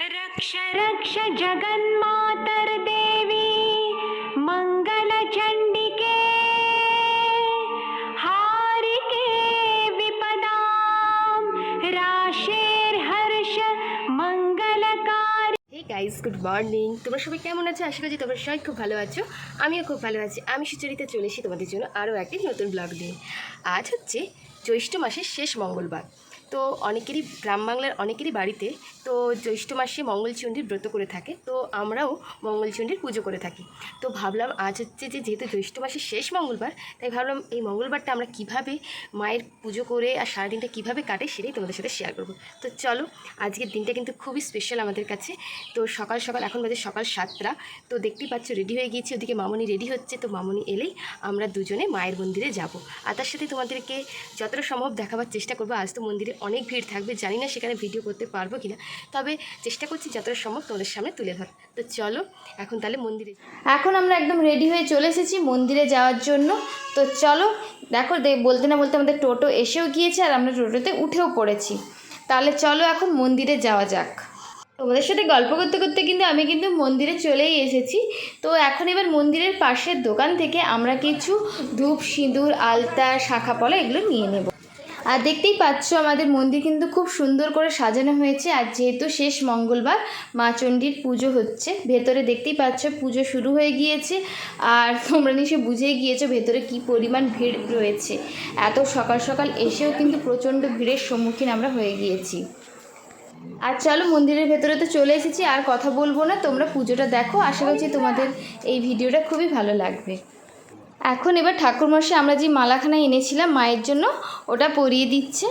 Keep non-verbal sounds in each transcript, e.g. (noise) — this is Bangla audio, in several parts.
रक्ष रक्ष जगन्मातर्देवी मङ्गलचण्डिके हारिके विपदां राशेर्हर्ष मङ्गलकारि হে গাইস গুড মর্নিং তোমরা সবাই কেমন আছো আশা করছি তোমরা সবাই খুব ভালো আছো আমিও খুব ভালো আছি আমি সুচরিতা চলে এসেছি তোমাদের জন্য আরও একটি নতুন ব্লগ দিয়ে আজ হচ্ছে জ্যৈষ্ঠ মাসের শেষ মঙ্গলবার তো অনেকেরই, গ্রাম বাংলার অনেকেরই বাড়িতে তো জ্যৈষ্ঠ মাসে মঙ্গলচণ্ডীর ব্রত করে থাকে। তো আমরাও মঙ্গলচণ্ডীর পুজো করে থাকি। তো ভাবলাম আজ হচ্ছে যে যেহেতু জ্যৈষ্ঠ মাসের শেষ মঙ্গলবার, তাই ভাবলাম এই মঙ্গলবারটা আমরা কীভাবে মায়ের পুজো করে আর সারাদিনটা কীভাবে কাটে সেটাই তোমাদের সাথে শেয়ার করব। তো চলো, আজকের দিনটা কিন্তু খুবই স্পেশাল আমাদের কাছে। তো সকাল সকাল, এখন বাজে সকাল সাতটা। তো দেখতেই পাচ্ছ রেডি হয়ে গিয়েছি, ওদিকে মামনি রেডি হচ্ছে। তো মামনি এলেই আমরা দুজনে মায়ের মন্দিরে যাব। আর তার সাথে তোমাদেরকে যতটা সম্ভব দেখাবার চেষ্টা করব। আজ তো মন্দিরে অনেক ভিড় থাকবে, জানি না সেখানে ভিডিও করতে পারব কিনা। তবে চেষ্টা করছি যতটা সম্ভব তোমাদের সামনে তুলে ধর তো চলো, এখন তাহলে মন্দিরে এখন আমরা একদম রেডি হয়ে চলে এসেছি মন্দিরে যাওয়ার জন্য। তো চলো, দেখো বলতে না বলতে আমাদের টোটো এসেও গিয়েছে আর আমরা টোটোতে উঠেও পড়েছি। তাহলে চলো এখন মন্দিরে যাওয়া যাক। তোমাদের সাথে গল্প করতে করতে কিন্তু আমি কিন্তু মন্দিরে চলেই এসেছি। তো এখন এবার মন্দিরের পাশের দোকান থেকে আমরা কিছু ধূপ, সিঁদুর, আলতা, শাখা, পলা এগুলো নিয়ে নেব। আর দেখতেই পাচ্ছ আমাদের মন্দির কিন্তু খুব সুন্দর করে সাজানো হয়েছে। আর যেহেতু শেষ মঙ্গলবার, মা চণ্ডীর পুজো হচ্ছে। ভেতরে দেখতেই পাচ্ছ পুজো শুরু হয়ে গিয়েছে। আর তোমরা নিশ্চয়ই বুঝেই গিয়েছো ভেতরে কি পরিমাণ ভিড় রয়েছে। এত সকাল সকাল এসেও কিন্তু প্রচণ্ড ভিড়ের সম্মুখীন আমরা হয়ে গিয়েছি। আর চলো মন্দিরের ভেতরে তো চলে এসেছি, আর কথা বলব না। তোমরা পুজোটা দেখো। আশা করছি তোমাদের এই ভিডিওটা খুবই ভালো লাগবে। এখন এবার ঠাকুরমশাই আমরা যে মালাখানা এনেছিলাম মায়ের জন্য ওটা পরিয়ে দিচ্ছে।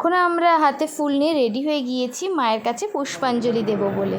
এখন আমরা হাতে ফুল নিয়ে রেডি হয়ে গিয়েছি মায়ের কাছে পুষ্পাঞ্জলি দেব বলে।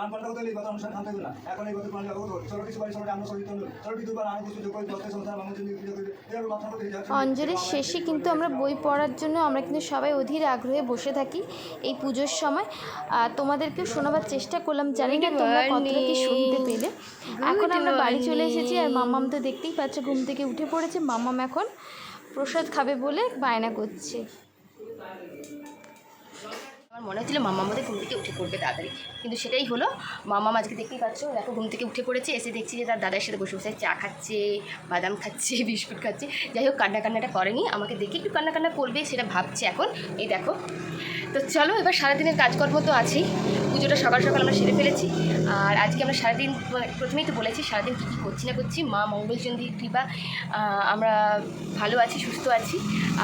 প্রাণ পাল্টা হতে এই কথা অনুষ্ঠান থাকতে না। এখন এই কথা প্রাণ লাগো চলো কিছু বাড়ি সবাই আমরা সবাই চলো। কিছু বার আনন্দ সুযোগ করে। দশটা সংসার মানুষ এইভাবে মাথা করতে অঞ্জলির শেষে কিন্তু আমরা বই পড়ার জন্য আমরা কিন্তু সবাই অধীর আগ্রহে বসে থাকি এই পুজোর সময়। আর তোমাদেরকেও শোনাবার চেষ্টা করলাম। জানি না তোমরা কতটা কি শুনতে পেলে। এখন আমরা বাড়ি চলে এসেছি আর মাম্মাম তো দেখতেই পাচ্ছ ঘুম থেকে উঠে পড়েছে। মাম্মাম এখন প্রসাদ খাবে বলে বায়না করছে। আমার মনে হচ্ছিল মামা আমাদের ঘুম থেকে উঠে পড়বে তাড়াতাড়ি। কিন্তু সেটাই হলো, মামা আজকে দেখতেই পাচ্ছ, দেখো ঘুম থেকে উঠে পড়েছে, এসে দেখছি যে তার দাদার সাথে বসে বসে চা খাচ্ছে, বাদাম খাচ্ছে, (laughs) বিস্কুট খাচ্ছে। যাই হোক, কান্না কান্নাটা করেনি, আমাকে দেখে একটু কান্না কান্না করবে সেটা ভাবছে এখন। এই দেখো, তো চলো এবার সারাদিনের কাজকর্ম তো আছেই। পুজোটা সকাল সকাল আমরা সেরে ফেলেছি। আর আজকে আমরা সারাদিন প্রথমেই তো বলেছি সারাদিন কী কী করছি না করছি। মা মঙ্গলচন্দ্রী কৃপা আমরা ভালো আছি, সুস্থ আছি।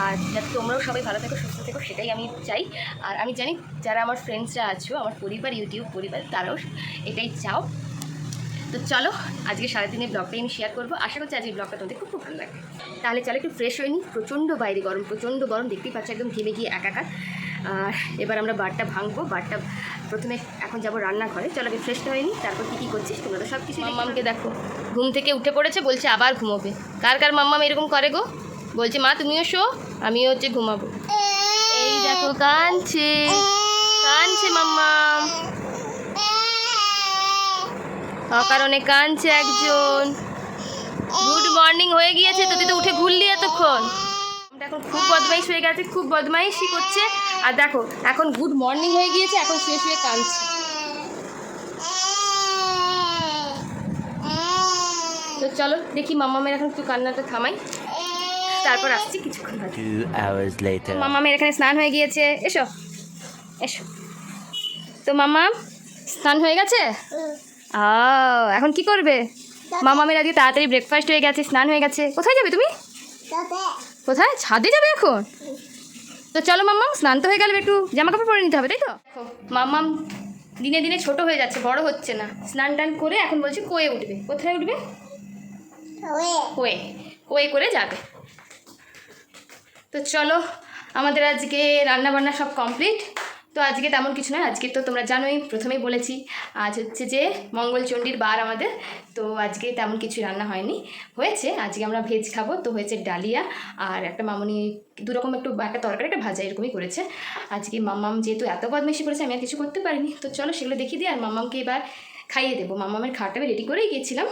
আর যাতে তোমরাও সবাই ভালো থাকো, সুস্থ থেকো, সেটাই আমি চাই। আর আমি জানি যারা আমার ফ্রেন্ডসরা আছো, আমার পরিবার ইউটিউব পরিবার, তারাও এটাই চাও। তো চলো, আজকে সারাদিনের ব্লগটাই আমি শেয়ার করব। আশা করছি আজকের ব্লগটা তোমাদের খুব খুব ভালো লাগবে। তাহলে চলো একটু ফ্রেশ হয়ে নিই প্রচণ্ড বাইরে গরম, প্রচণ্ড গরম। দেখতেই পাচ্ছি একদম ঘেমে গিয়ে একাকার। আর এবার আমরা বারটা ভাঙবো। বারটা প্রথমে এখন যাব রান্নাঘরে। চলো আগে ফ্রেশটা হয়ে নিই তারপর কী কী করছিস তোমরা তো সব কিছু মাম্মামকে দেখো ঘুম থেকে উঠে পড়েছে বলছে আবার ঘুমোবে। কার কার মাম্মাম এরকম করে গো? বলছে মা তুমিও শো আমিও হচ্ছে ঘুমাবো। এই দেখো কানছে কানছে মাম্মাম। অকারণে কানছে একজন। গুড মর্নিং হয়ে গিয়েছে তো তুই তো উঠে ঘুরলি এতক্ষণ। এখন খুব বদমাইশ হয়ে গেছে খুব বদমাইশই করছে। আর দেখো এখন গুড মর্নিং হয়ে গিয়েছে এখন শুয়ে শুয়ে কাঁদছে। তো চলো দেখি মামা মেয়ের এখন একটু কান্নাটা থামাই। তারপর আসছি কিছুক্ষণ মামা মেয়ের এখানে স্নান হয়ে গিয়েছে। এসো এসো। তো মামা স্নান হয়ে গেছে? ও এখন কি করবে? মামামের আজকে তাড়াতাড়ি ব্রেকফাস্ট হয়ে গেছে স্নান হয়ে গেছে। কোথায় যাবে তুমি? কোথায়? ছাদে যাবে এখন? তো চলো মাম্মাম স্নান তো হয়ে গেলে একটু জামা কাপড় পরে নিতে হবে তাই তো? দেখো মাম্মাম দিনে দিনে ছোট হয়ে যাচ্ছে বড় হচ্ছে না। স্নান টান করে এখন বলছি কোয়ে উঠবে। কোথায় উঠবে? কোয়ে। কোয়ে। করে যাবে। তো চলো আমাদের আজকে রান্না বান্না সব কমপ্লিট তো আজকে তেমন কিছু নয়, আজকে তো তোমরা জানোই, প্রথমেই বলেছি, আজ হচ্ছে যে মঙ্গলচণ্ডীর বার আমাদের, তো আজকে তেমন কিছু রান্না হয়নি, হয়েছে, আজকে আমরা ভেজ খাব, তো হয়েছে ডালিয়া, আর একটা মামনি, দুরকম একটু একটা তরকারি, একটা ভাজা এরকমই করেছে, আজকে মাম্মাম যেহেতু এত বদমেশি করেছে, আমি আর কিছু করতে পারিনি, তো চলো সেগুলো দেখিয়ে দিই, আর মাম্মামকে এবার খাইয়ে দেবো, মাম্মামের খাওয়াটা আমি রেডি করেই গিয়েছিলাম,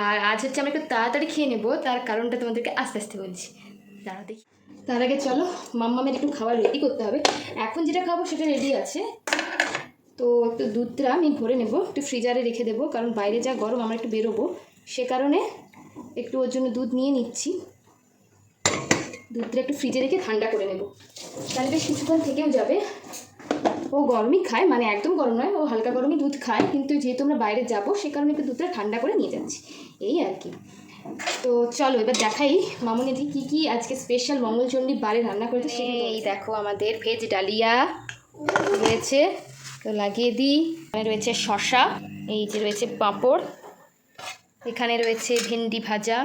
আর আজ হচ্ছে আমরা একটু তাড়াতাড়ি খেয়ে নেব, তার কারণটা তোমাদেরকে আস্তে আস্তে বলছি। দাঁড়াও দেখি। তার আগে চলো, মাম্মামের একটু খাবার রেডি করতে হবে। এখন যেটা খাব সেটা রেডি আছে। তো একটু দুধটা আমি ভরে নেব, একটু ফ্রিজারে রেখে দেবো, কারণ বাইরে যা গরম আমরা একটু বেরোবো। সে কারণে একটু ওর জন্য দুধ নিয়ে নিচ্ছি। দুধটা একটু ফ্রিজে রেখে ঠান্ডা করে নেব। তাহলে বেশ কিছুক্ষণ থেকেও যাবে। ও গরমই খায় মানে একদম গরম নয়, ও হালকা গরমই দুধ খায়। কিন্তু যেহেতু আমরা বাইরে যাব, সে কারণে একটু দুধটা ঠান্ডা করে নিয়ে যাচ্ছি। এই আর কি। তো চলো এবার দেখাই মামনিদি কি কি আজকে স্পেশাল মঙ্গলচণ্ডী বারে রান্না করেছে এই দেখো আমাদের ভেজ ডালিয়া রয়েছে তো লাগিয়ে দিই। এখানে রয়েছে শশা এই যে রয়েছে পাঁপড় এখানে রয়েছে ভেন্ডি ভাজা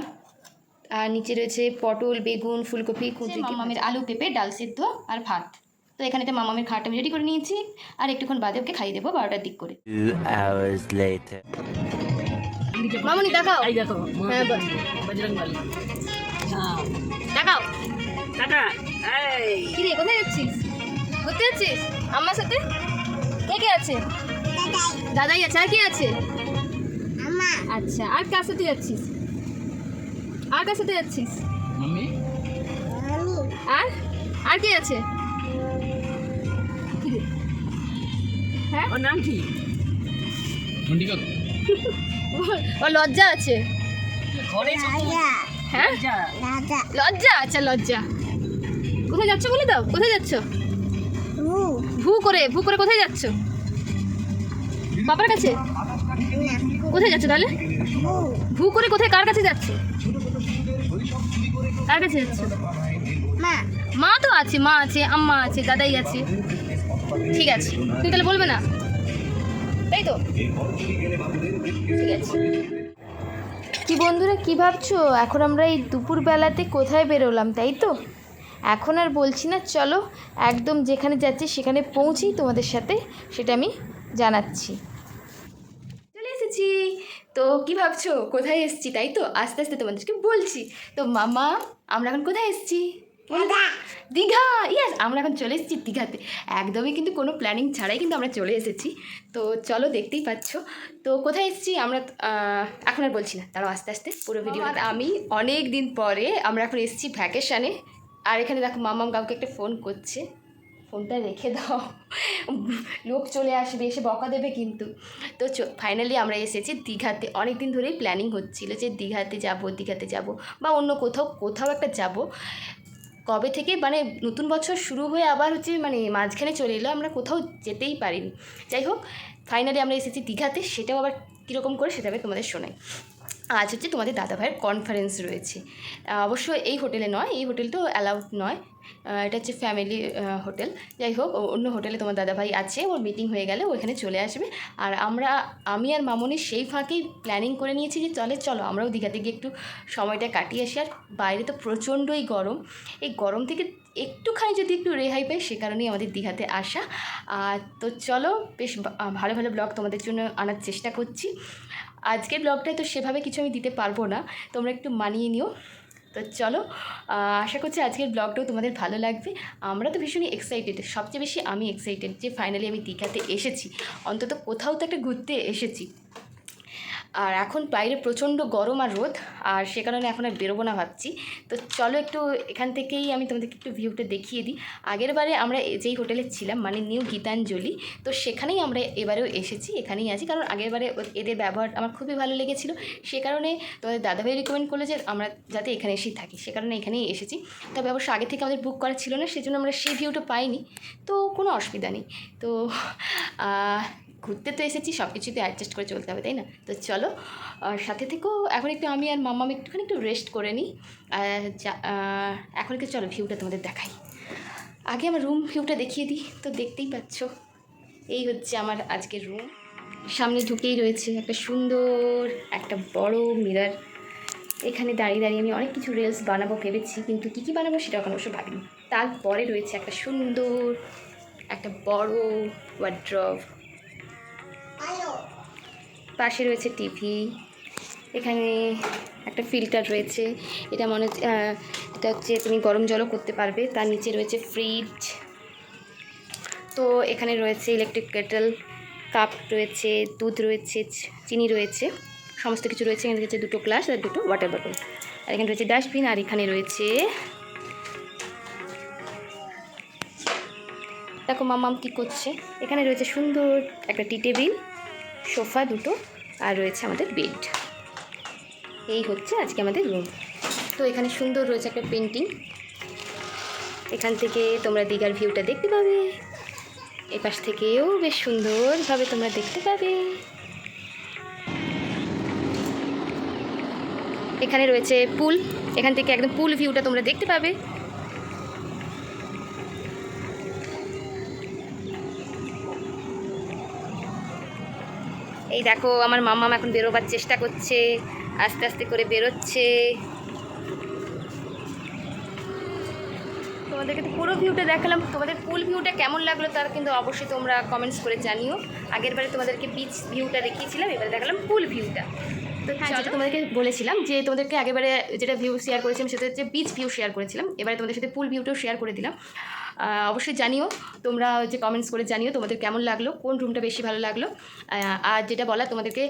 আর নিচে রয়েছে পটল বেগুন ফুলকপি কুচি মামামের আলু পেঁপে ডাল সিদ্ধ আর ভাত। তো এখানে তো মামামের খাট আমি রেডি করে নিয়েছি আর একটুক্ষণ বাদে ওকে খাইয়ে দেবো বারোটার দিক করে। Two hours later. মামনি দেখাও। এই দেখো হ্যাঁ বল। বজরং বলি হ্যাঁ। দেখাও। টাটা এই। কি রে কোথায় যাচ্ছিস? ঘুরতে যাচ্ছিস? আমার সাথে? কে কে আছে? দাদাই। আছে আর কে আছে? আচ্ছা আর কার সাথে যাচ্ছিস? আর কার সাথে যাচ্ছিস? আর? আর কে আছে? হ্যাঁ ওর নাম কি? ওর লজ্জা আছে। হ্যাঁ? লজ্জা আচ্ছা লজ্জা। কোথায় যাচ্ছ বলে দাও? কোথায় যাচ্ছ? ভু। করে ভু করে কোথায় যাচ্ছ? বাবার কাছে? কোথায় যাচ্ছ তাহলে? ভু করে কোথায় কার কাছে যাচ্ছ? কার কাছে যাচ্ছ? মা। তো আছে মা আছে আম্মা আছে দাদাই আছে। ঠিক আছে। তুই তাহলে বলবে না? তাই তো কি বন্ধুরা, কি ভাবছ? এখন আমরা এই দুপুরবেলাতে কোথায় বেরোলাম তাই তো এখন আর বলছি না, চলো একদম যেখানে যাচ্ছি সেখানে পৌঁছেই তোমাদের সাথে সেটা আমি জানাচ্ছি। চলে এসেছি। তো কি ভাবছ? কোথায় এসেছি তাই তো আস্তে আস্তে তোমাদেরকে বলছি। তো মামা, আমরা এখন কোথায় এসেছি? দীঘা। ইয়াস আমরা এখন চলে এসেছি দীঘাতে। একদমই কিন্তু কোনো প্ল্যানিং ছাড়াই কিন্তু আমরা চলে এসেছি। তো চলো দেখতেই পাচ্ছ। তো কোথায় এসেছি? আমরা এখন আর বলছি না। তারাও আস্তে আস্তে পুরো ভিডিও আমি অনেক দিন পরে আমরা এখন এসেছি ভ্যাকেশানে আর এখানে দেখো মামাম কাউকে একটা ফোন করছে। ফোনটা রেখে দাও। লোক চলে আসবে এসে বকা দেবে কিন্তু। তো ফাইনালি আমরা এসেছি দীঘাতে। অনেক দিন ধরেই প্ল্যানিং হচ্ছিল যে দীঘাতে যাব দীঘাতে যাব। বা অন্য কোথাও কোথাও একটা যাব। কবে থেকে? মানে নতুন বছর শুরু হয়ে আবার হচ্ছে মানে মাঝখানে চলে এলো, আমরা কোথাও যেতেই পারিনি। যাই হোক ফাইনালি আমরা এসেছি দীঘাতে, সেটাও আবার কীরকম করে সেটা আমি তোমাদের শোনাই। আজ হচ্ছে তোমাদের দাদা ভাইয়ের কনফারেন্স রয়েছে অবশ্য এই হোটেলে নয়, এই হোটেল তো অ্যালাউড নয়। এটা হচ্ছে ফ্যামিলি হোটেল যাই হোক অন্য হোটেলে তোমার দাদা ভাই আছে, ওর মিটিং হয়ে গেলে ও এখানে চলে আসবে। আর আমরা, আমি আর মামনি সেই ফাঁকেই প্ল্যানিং করে নিয়েছি যে চলে, চলো আমরাও দীঘাতে গিয়ে একটু সময়টা কাটিয়ে আসি। আর বাইরে তো প্রচণ্ডই গরম। এই গরম থেকে একটুখানি যদি একটু রেহাই পাই, সে কারণেই আমাদের দীঘাতে আসা। আর তো চলো, বেশ ভালো ভালো ব্লগ তোমাদের জন্য আনার চেষ্টা করছি। আজকের ব্লগটায় তো সেভাবে কিছু আমি দিতে পারব না। তোমরা একটু মানিয়ে নিও। তো চলো আশা করছি আজকের ব্লগটাও তোমাদের ভালো লাগবে। আমরা তো ভীষণই এক্সাইটেড সবচেয়ে বেশি আমি এক্সাইটেড যে ফাইনালি আমি দীঘাতে এসেছি। অন্তত কোথাও তো একটা ঘুরতে এসেছি। আর এখন বাইরে প্রচণ্ড গরম আর রোদ, আর সে কারণে এখন আর বেরোবো না ভাবছি। তো চলো একটু এখান থেকেই আমি তোমাদেরকে একটু ভিউটা দেখিয়ে দিই। আগের বারে আমরা যেই হোটেলে ছিলাম মানে নিউ গীতাঞ্জলি, তো সেখানেই আমরা এবারেও এসেছি, এখানেই আছি। কারণ আগের বারে এদের ব্যবহার আমার খুবই ভালো লেগেছিলো। সে কারণে তোমাদের দাদাভাই রিকমেন্ড করল যে আমরা যাতে এখানে এসেই থাকি, সে কারণে এখানেই এসেছি। তবে অবশ্য আগে থেকে আমাদের বুক করা ছিল না, সেজন্য আমরা সেই ভিউটা পাইনি। তো কোনো অসুবিধা নেই। তো ঘুরতে তো এসেছি সব কিছুতে অ্যাডজাস্ট করে চলতে হবে, তাই না? তো চলো, আর সাথে থেকেও এখন একটু আমি আর মাম্মাম একটুখানি একটু রেস্ট করে নিই। এখন একটু চলো ভিউটা তোমাদের দেখাই। আগে আমার রুম ভিউটা দেখিয়ে দিই, তো দেখতেই পাচ্ছ। এই হচ্ছে আমার আজকের রুম সামনে ঢুকেই রয়েছে একটা সুন্দর, একটা বড় মিরার এখানে দাঁড়িয়ে দাঁড়িয়ে আমি অনেক কিছু রিলস বানাবো ভেবেছি, কিন্তু কী কী বানাবো সেটা এখন অবশ্য ভাবিনি। তারপরে রয়েছে একটা সুন্দর, একটা বড় ওয়ার্ড্রভ পাশে রয়েছে টিভি, এখানে একটা ফিল্টার রয়েছে। এটা মনে হচ্ছে এটা হচ্ছে তুমি গরম জলও করতে পারবে। তার নিচে রয়েছে ফ্রিজ তো এখানে রয়েছে ইলেকট্রিক কেটেল কাপ রয়েছে, দুধ রয়েছে, চিনি রয়েছে, সমস্ত কিছু রয়েছে। এখানে রয়েছে দুটো গ্লাস আর দুটো ওয়াটার বটল আর এখানে রয়েছে ডাস্টবিন আর এখানে রয়েছে দেখো মামাম কী করছে। এখানে রয়েছে সুন্দর একটা টি টেবিল সোফা দুটো আর রয়েছে আমাদের বেড। এই হচ্ছে আজকে আমাদের রুম তো এখানে সুন্দর রয়েছে একটা পেন্টিং এখান থেকে তোমরা দীঘার ভিউটা দেখতে পাবে। এ পাশ থেকেও বেশ সুন্দরভাবে তোমরা দেখতে পাবে। এখানে রয়েছে পুল এখান থেকে একদম পুল ভিউটা তোমরা দেখতে পাবে। এই দেখো আমার মাম্মাম এখন বেরোবার চেষ্টা করছে আস্তে আস্তে করে বেরোচ্ছে। তোমাদেরকে তো পুরো ভিউটা দেখালাম তোমাদের ফুল ভিউটা কেমন লাগল তার কিন্তু অবশ্যই তোমরা কমেন্টস করে জানিও। আগের বারে তোমাদেরকে বিচ ভিউটা দেখিয়েছিলাম এবারে দেখালাম ফুল ভিউটা তো হ্যাঁ যেটা তোমাদেরকে বলেছিলাম যে তোমাদেরকে আগেবারে যেটা ভিউ শেয়ার করেছিলাম সেটা হচ্ছে বিচ ভিউ শেয়ার করেছিলাম। এবারে তোমাদের সাথে ফুল ভিউটাও শেয়ার করে দিলাম। অবশ্যই জানিও। তোমরা যে কমেন্টস করে জানিও তোমাদের কেমন লাগল কোন রুমটা বেশি ভালো লাগল। আর যেটা বলা তোমাদেরকে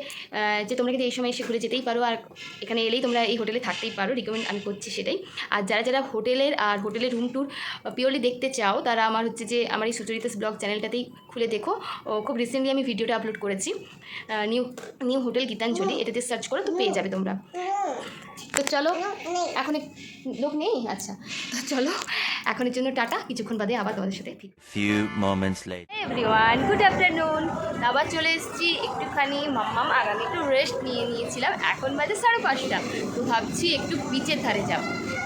যে তোমরা কিন্তু এই সময় এসে ঘুরে যেতেই পারো আর এখানে এলেই তোমরা এই হোটেলে থাকতেই পারো। রিকমেন্ড আমি করছি সেটাই। আর যারা যারা হোটেলের আর হোটেলের রুম ট্যুর পিওরলি দেখতে চাও তারা আমার হচ্ছে যে আমার এই সুচরিতাস ব্লগ চ্যানেলটাতেই খুলে দেখো। ও, খুব রিসেন্টলি আমি ভিডিওটা আপলোড করেছি। New new hotel Gitanjali. এটাতে সার্চ করো তো পেয়ে যাবে তোমরা। তো চলো এখন লোক নেই? আচ্ছা তো চলো এখনের জন্য টাটা। কিছুক্ষণ বাদে আবার তোমাদের সাথে Few moments later. Everyone good afternoon আবার চলে এসেছি একটুখানি মাম্মাম আগামী একটু রেস্ট নিয়ে নিয়েছিলাম। এখন বাজে সাড়ে পাঁচটা। তো ভাবছি একটু বিচের ধারে যাব।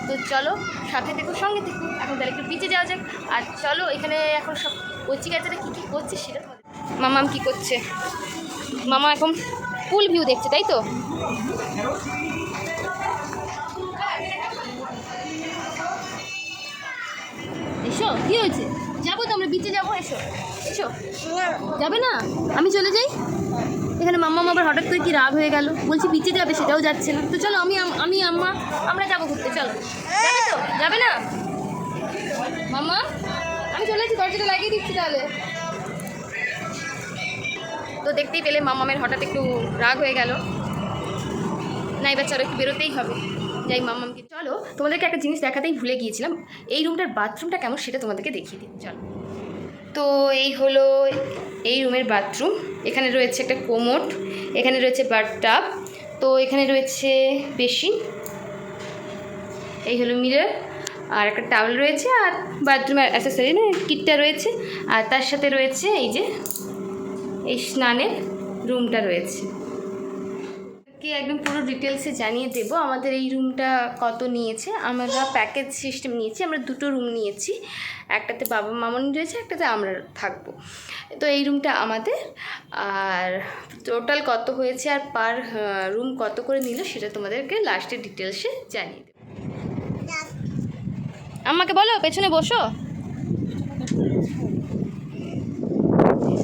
তো চলো সাথে থেকো সঙ্গে থেকো। এখন তাহলে একটু বিচে যাওয়া যাক। আর চলো এখানে এখন সব কচি গাছেরা কী কী করছে সেটা তোমাদের মামাম কী করছে? মামা এখন ফুল ভিউ দেখছে তাই তো? কী হয়েছে? যাব তো, আমরা বিচে যাব, এসো এসো। যাবে না? আমি চলে যাই? এখানে মাম্মা আবার হঠাৎ করে কি রাগ হয়ে গেল? বলছি বিচে যাবে, সেটাও যাচ্ছে না। তো চলো, আমি আমি আম্মা, আমরা যাব ঘুরতে, চলো। যাবে তো? যাবে না? মাম্মা, আমি চলে যাচ্ছি, দরজাটা লাগিয়ে দিচ্ছি তাহলে। তো দেখতেই পেলে মামামের হঠাৎ একটু রাগ হয়ে গেল। না, এবার চলো, একটু বেরোতেই হবে। যাই মামামকে, চলো তোমাদেরকে একটা জিনিস দেখাতেই ভুলে গিয়েছিলাম। এই রুমটার বাথরুমটা কেমন সেটা তোমাদেরকে দেখিয়ে দিই, চলো। তো এই হলো এই রুমের বাথরুম, এখানে রয়েছে একটা কোমোট, এখানে রয়েছে বাথটাব, তো এখানে রয়েছে বেসিন, এই হলো মিরর, আর একটা টাওয়েল রয়েছে, আর বাথরুমের অ্যাসেসরি মানে কিটটা রয়েছে, আর তার সাথে রয়েছে এই যে, এই স্নানের রুমটা রয়েছে। কি একদম পুরো ডিটেলসে জানিয়ে দেব আমাদের এই রুমটা কত নিয়েছে। আমরা প্যাকেজ সিস্টেম নিয়েছি, আমরা দুটো রুম নিয়েছি। একটাতে বাবা মামনি রয়েছে, একটাতে আমরা থাকব। তো এই রুমটা আমাদের। আর টোটাল কত হয়েছে আর পার রুম কত করে নিল সেটা তোমাদেরকে লাস্টে ডিটেলসে জানিয়ে দেবো। আমাকে বলো, পেছনে বসো।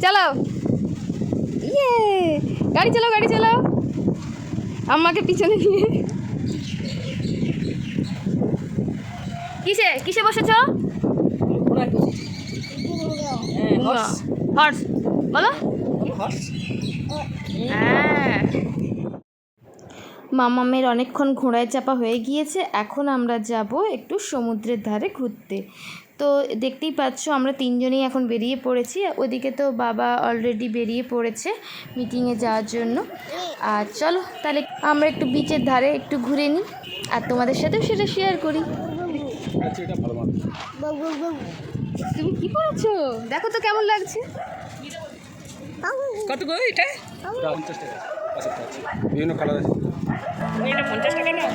চালাও। ইয়ে! গাড়ি চালাও গাড়ি চালাও। আম্মাকে পিছনে নিয়ে। কিসে? কিসে বসেছ? হর্স বলো। হ্যাঁ। মামামের অনেকক্ষণ ঘোড়ায় চাপা হয়ে গিয়েছে এখন আমরা যাব একটু সমুদ্রের ধারে ঘুরতে। তো দেখতেই পাচ্ছ আমরা তিনজনেই এখন বেরিয়ে পড়েছি। ওদিকে তো বাবা অলরেডি বেরিয়ে পড়েছে মিটিংয়ে যাওয়ার জন্য। আর চলো তাহলে আমরা একটু বিচের ধারে একটু ঘুরে নিই আর তোমাদের সাথেও সেটা শেয়ার করি। তুমি কি করেছ দেখো তো কেমন লাগছে। কত গো এটা? পঞ্চাশ টাকা বিভিন্ন কালার আছে এটা পঞ্চাশ টাকা না?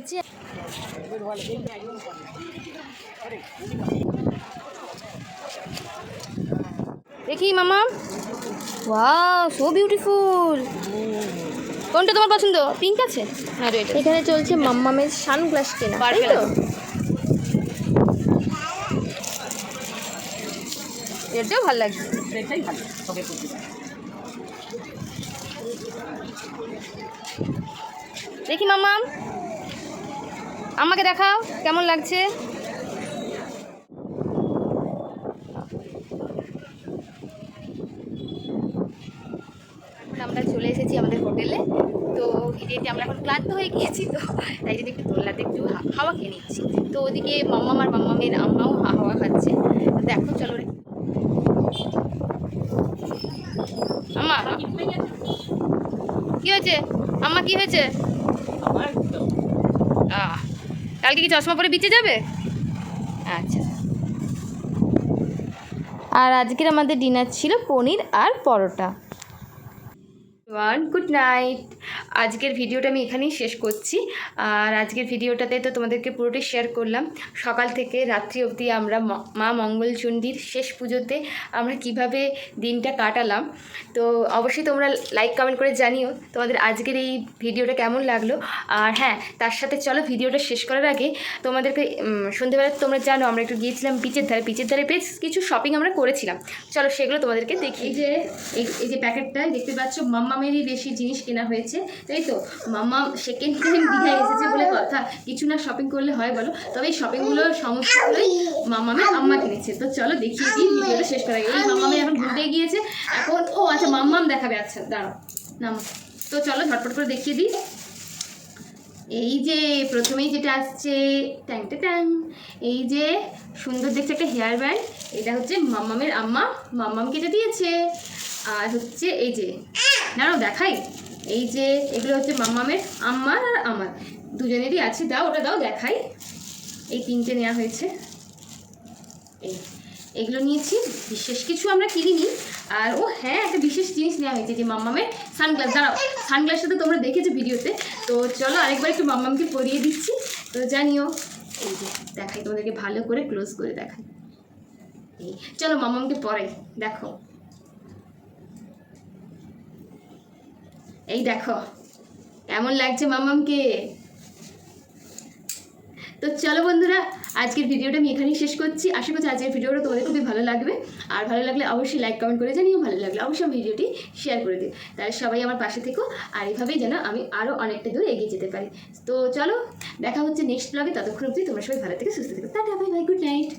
এসেছে দেখি মামা। ওয়াও সো বিউটিফুল কোনটা তোমার পছন্দ? পিঙ্ক আছে? না রেড এখানে চলছে মাম্মামের সানগ্লাস কেনা তাই তো? এটাও ভালো লাগছে। ভালো দেখি মাম্মাম। আমাকে দেখাও, কেমন লাগছে? আমরা চলে এসেছি আমাদের হোটেলে। তো হেঁটে আমরা এখন ক্লান্ত হয়ে গিয়েছি তো, তাই জন্য একটু দোলনাতে একটু হাওয়া খেয়ে নিচ্ছি। তো ওদিকে মাম্মাম আর মাম্মামের আম্মাও হা- হাওয়া খাচ্ছে। তো দেখো, চলো আম্মা কি হয়েছে? আম্মা, কি হয়েছে? আমার কালকে কি চশমা পরে বিচে যাবে? আচ্ছা। আর আজকের আমাদের ডিনার ছিল পনির আর পরোটা। ওয়ান গুড নাইট আজকের ভিডিওটা আমি এখানেই শেষ করছি। আর আজকের ভিডিওটাতে তো তোমাদেরকে পুরোটাই শেয়ার করলাম। সকাল থেকে রাত্রি অবধি আমরা ম- মঙ্গলচণ্ডীর শেষ পুজোতে আমরা কীভাবে দিনটা কাটালাম। তো অবশ্যই তোমরা লাইক কমেন্ট করে জানিও তোমাদের আজকের এই ভিডিওটা কেমন লাগল। আর হ্যাঁ তার সাথে চলো ভিডিওটা শেষ করার আগে তোমাদেরকে সন্ধেবেলা তোমরা জানো আমরা একটু গিয়েছিলাম বিচের ধারে। বিচের ধারে বেশ কিছু শপিং আমরা করেছিলাম। চলো সেগুলো তোমাদেরকে দেখি যে, এই এই যে প্যাকেটটা দেখতে পাচ্ছ মাম্মামেরই বেশি জিনিস কেনা হয়েছে। তাই তো? মাম্মা সেকেন্ড টাইম দীঘায় এসেছে বলে কথা। কিছু না শপিং করলে হয় বলো। তবে এই শপিংগুলো সমস্তগুলোই মাম্মামের আম্মা কিনেছে। তো চলো দেখিয়ে দিই ভিডিওটা শেষ করা এই মাম্মামে এখন ঘুরতে গিয়েছে। এখন ও আচ্ছা মাম্মাম দেখাবে। আচ্ছা দাঁড়াও। নাম। তো চলো ঝটপট করে দেখিয়ে দিই। এই যে প্রথমেই যেটা আসছে, ট্যাং ট্যাং এই যে সুন্দর দেখছে একটা হেয়ার ব্যান্ড এটা হচ্ছে মাম্মামের আম্মা। মাম্মামকে এটা দিয়েছে। আর হচ্ছে এই যে, দাঁড়াও, দেখাই। এই যে, এগুলো হচ্ছে মাম্মামের আম্মার আর আমার। দুজনেরই আছে, দাও, ওটা দাও, দেখাই। এই তিনটে নেওয়া হয়েছে। এই, এগুলো নিয়েছি। বিশেষ কিছু আমরা কিনিনি। আর, ও হ্যাঁ একটা বিশেষ জিনিস নেওয়া হয়েছে, যে মাম্মামের সানগ্লাস দাঁড়াও সানগ্লাসটা তো তোমরা দেখেছ ভিডিওতে। তো চলো আরেকবার একটু মাম্মামকে পরিয়ে দিচ্ছি। তো জানিও, এই যে, দেখাই তোমাদেরকে ভালো করে ক্লোজ করে দেখাই। এই, চলো মাম্মামকে পরে দেখো। এই দেখো, কেমন লাগছে মামামকে? তো চলো বন্ধুরা, আজকের ভিডিওটা আমি এখানেই শেষ করছি। আশা করছি আজকের ভিডিওটা তোমাদের খুবই ভালো লাগবে। আর ভালো লাগলে অবশ্যই লাইক কমেন্ট করে জানিও। ভালো লাগলে অবশ্যই ভিডিওটি শেয়ার করে দিও। তাহলে সবাই আমার পাশে থেকো। আর এইভাবেই যেন আমি আরও অনেকটা দূর এগিয়ে যেতে পারি। তো চলো, দেখা হচ্ছে নেক্সট ব্লগে ততক্ষণ অবধি তোমরা সবাই ভালো থেকে, সুস্থ থেকো। Tata bye good night